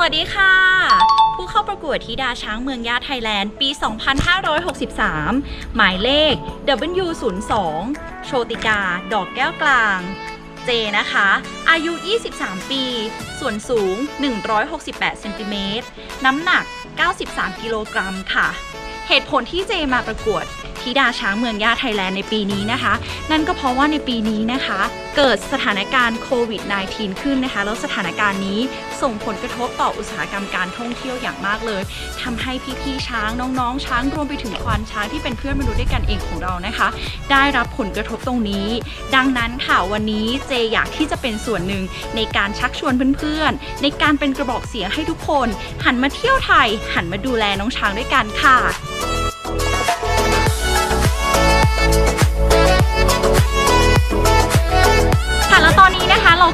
สวัสดีค่ะ ผู้เข้าประกวดธิดาช้างเมืองย่าไทยแลนด์ ปี 2563 หมายเลข W02 โชติกา ดอกแก้วกลาง เจนะคะ อายุ 23 ปี ส่วนสูง 168 เซนติเมตร น้ำหนัก 93 กิโลกรัมค่ะ เหตุผลที่เจมาประกวด ธิดาช้างเมืองย่าไทยแลนด์ในปีนี้นะคะ นั่นก็เพราะว่าในปีนี้นะคะ เกิดสถานการณ์โควิด -19 ขึ้นนะคะ แล้วสถานการณ์นี้ส่งผลกระทบต่ออุตสาหกรรมการท่องเที่ยวอย่างมากเลยทำให้พี่ๆช้างน้องๆ ช้างรวมไปถึงควานช้างที่เป็นเพื่อนมนุษย์ด้วยกันเองของเรานะคะ ได้รับผลกระทบตรงนี้ ดังนั้นค่ะวันนี้เจอยากที่จะเป็นส่วนหนึ่งในการชักชวนเพื่อนๆ ในการเป็นกระบอกเสียงให้ทุกคน หันมาเที่ยวไทย หันมาดูแลน้องช้างด้วยกันค่ะค่ะ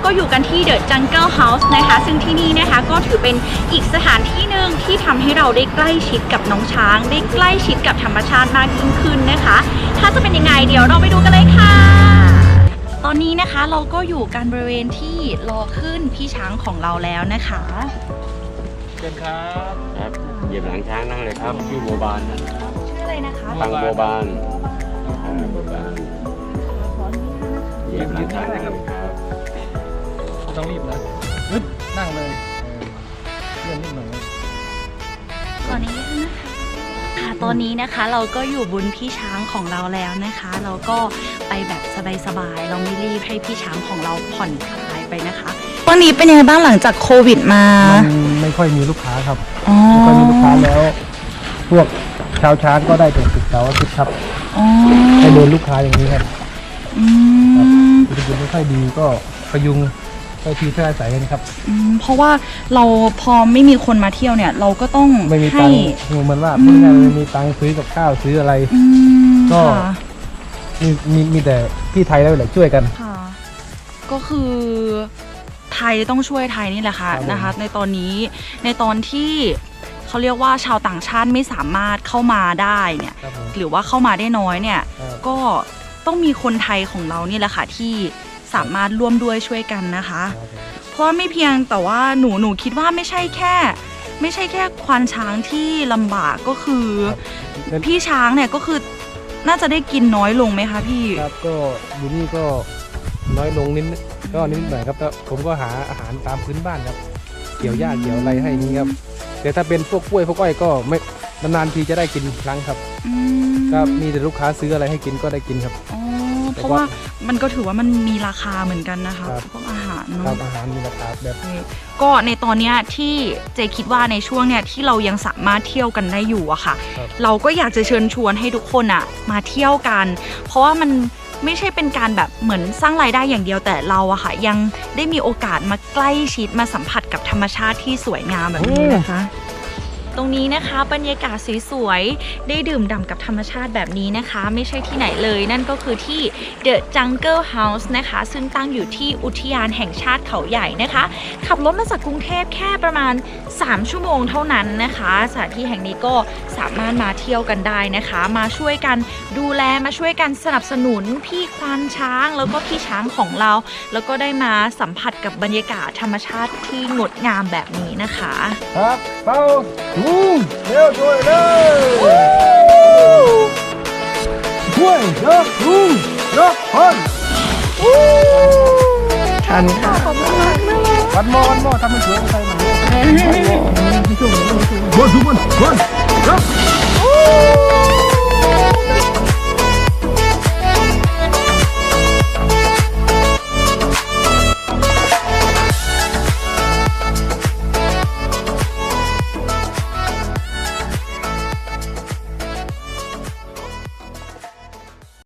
นะคะเราก็อยู่กันที่ The Jungle House นะคะ ซึ่งที่นี่นะคะก็ถือเป็นอีกสถานที่หนึ่งที่ทำให้เราได้ใกล้ชิดกับน้องช้าง ได้ใกล้ชิดกับธรรมชาติมากยิ่งขึ้นนะคะ ถ้าจะเป็นยังไงเดี๋ยวเราไปดูกันเลยค่ะ ตอนนี้นะคะเราก็อยู่กันบริเวณที่รอขึ้นพี่ช้างของเราแล้วนะคะเชิญครับครับเหยียบหลังช้างนั่งเลยครับชื่อโบบานนะครับชื่ออะไรนะคะตังโบบานอ่าโบบานเหยียบหลังช้างนั่งเลยครับไม่ ต้องรีบนะอึ๊บนั่งเลยเออเลื่อนนิดหน่อยตอนนี้นะคะค่ะตอนนี้นะคะเราก็อยู่บนพี่ช้างของเราแล้วนะคะ เราก็ไปแบบสบายๆเราไม่รีบให้พี่ช้างของเราผ่อนคลายไปนะคะวันนี้เป็นยังไงบ้างหลังจากโควิดมา มันไม่ค่อยมีลูกค้าครับอ๋อไม่ค่อยมีลูกค้าแล้ว พวกชาวช้างก็ได้แต่ติดเสาร์อาทิตย์ครับอ๋อให้โดนลูกค้าอย่างนี้ครับอืมเศรษฐกิจไม่ค่อยดีก็พยุง ไปทีเพื่ออาศัยกันครับ อืมเพราะว่าเราพอไม่มีคนมาเที่ยวเนี่ย เราก็ต้องไม่มีให้ตังค์เหมือนว่าอืมพูดง่ายๆไม่มีตังค์ซื้อกับข้าวซื้ออะไร อืมก็ ค่ะมีมีมีแต่ที่ไทยแล้วแหละช่วยกัน ค่ะ ก็คือไทยต้องช่วยไทยนี่แหละค่ะครับผม นะคะ ในตอนนี้ในตอนที่เขาเรียกว่าชาวต่างชาติไม่สามารถเข้ามาได้เนี่ย ครับผมหรือว่าเข้ามาได้น้อยเนี่ย ครับ ก็ต้องมีคนไทยของเรานี่แหละค่ะที่ สามารถร่วมด้วยช่วยกันนะคะครับผมเพราะว่าไม่เพียงแต่ว่าหนูหนูคิดว่าไม่ใช่แค่ ไม่ใช่แค่ควานช้างที่ลำบากก็คือครับพี่ช้างเนี่ยก็คือน่าจะได้กินน้อยลงไหมคะพี่ ครับก็อยู่นี่ก็น้อยลงนิดก็นิดหน่อยครับแต่ผมก็หาอาหารตามพื้นบ้านครับ เกี่ยวหญ้าเกี่ยวอะไรให้อย่างนี้ครับ แต่ถ้าเป็นพวกกล้วยพวกอ้อยก็ไม่นานๆทีจะได้กินครั้งครับ อืม ก็มีแต่ลูกค้าซื้ออะไรให้กินก็ได้กินครับ อ๋อแต่ เพราะว่าว่ามันก็ถือว่ามันมีราคาเหมือนกันนะคะครับพวกอาหารครัเนาะบอาหารมีราคาแบบก็ในตอนเนี้ยที่เจคิดว่าในช่วงเนี้ยที่เรายังสามารถเที่ยวกันได้อยู่อะค่ะครับเราก็อยากจะเชิญชวนให้ทุกคนอะมาเที่ยวกัน เพราะว่ามันไม่ใช่เป็นการแบบเหมือนสร้างรายได้อย่างเดียวแต่เราอะค่ะ ยังได้มีโอกาสมาใกล้ชิดมาสัมผัสกับธรรมชาติที่สวยงามแบบนี้นะคะ ตรงนี้นะคะ บรรยากาศสวยๆ ได้ดื่มด่ำกับธรรมชาติแบบนี้นะคะ ไม่ใช่ที่ไหนเลยนั่นก็คือที่ The Jungle House นะคะ ซึ่งตั้งอยู่ที่อุทยานแห่งชาติเขาใหญ่นะคะ ขับรถมาจากกรุงเทพแค่ประมาณ 3 ชั่วโมงเท่านั้นนะคะสถานที่แห่งนี้ก็สามารถมาเที่ยวกันได้นะคะ มาช่วยกันดูแลมาช่วยกันสนับสนุนพี่ควานช้างแล้วก็พี่ช้างของเรา แล้วก็ได้มาสัมผัสกับบรรยากาศธรรมชาติที่งดงามแบบนี้นะคะ ครับเป้าเร็วช่วยเร็วช่วยเร็วรักพันทันค่ะวันมอวันมอทำเป็นเสือใครมาวันดูวันวันรับ